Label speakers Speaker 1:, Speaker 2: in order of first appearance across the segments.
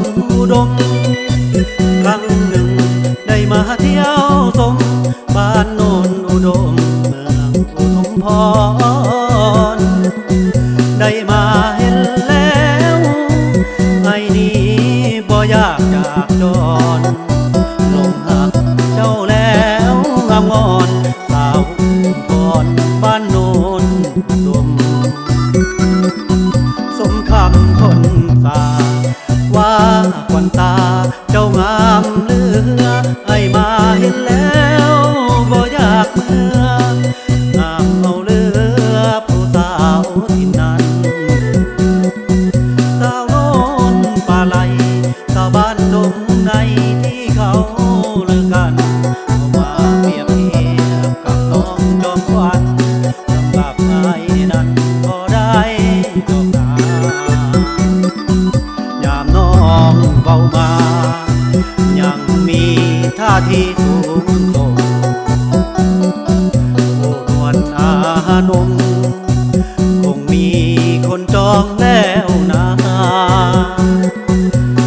Speaker 1: นอุดม ครั้งหนึ่งได้มาเที่ยวชมบ้านโนนอุดมเมืองอุทุมพร ได้มาเห็นแล้วไอ้นี้บ่ยากจากจนลงหักเจ้าแล้วงามงอนสาวพรบ้านโนนอุดม สมคำคนสา ว่าควันตาเจ้างามเลือไอมาเห็นแล้วบ่อยากเมื่องามเอาเลือผู้สาวที่นั้นสาวโนนป่าไหลสาวบ้านดงในที่เขาเลือกันเอามาเปรียบเทียบกับน้องจอมควันสำหรับไอ้นั้นก็ได้ดอานงคงมีคนจองแล้วนะ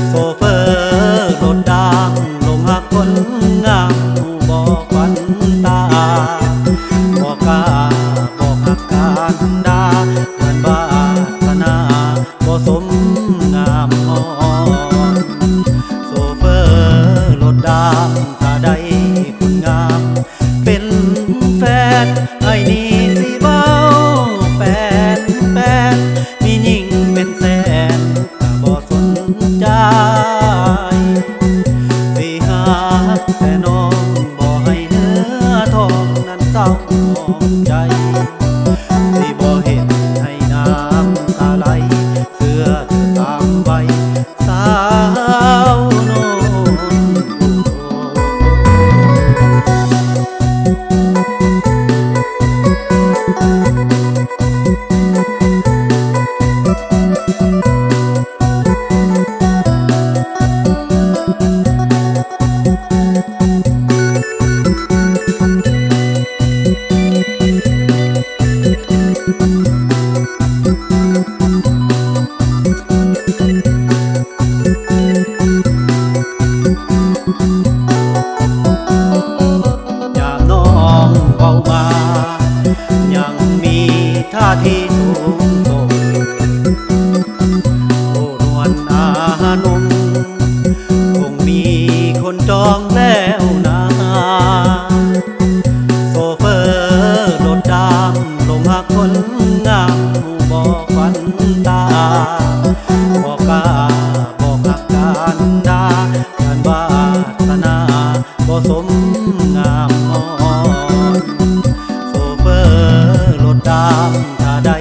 Speaker 1: โซเฟอร์รถดังลงหักคนงามบอกวันตา บอกกาบอกหักการดาเกินบาสนาบ่สมงามพรโซเฟอร์รถดามถ้าได้คุณงาม เป็นแฟนไอ้นี่ ใจที่บ่เห็นให้น้ำตาไหล ท่าทีสูงส่งโอรนวลอานมคงมีคนจองแล้วนะโซเฟอร์รถดำลงหักคนงามบอกฝันตาบอกกาบอกอาการดากานว่าามถ้าใด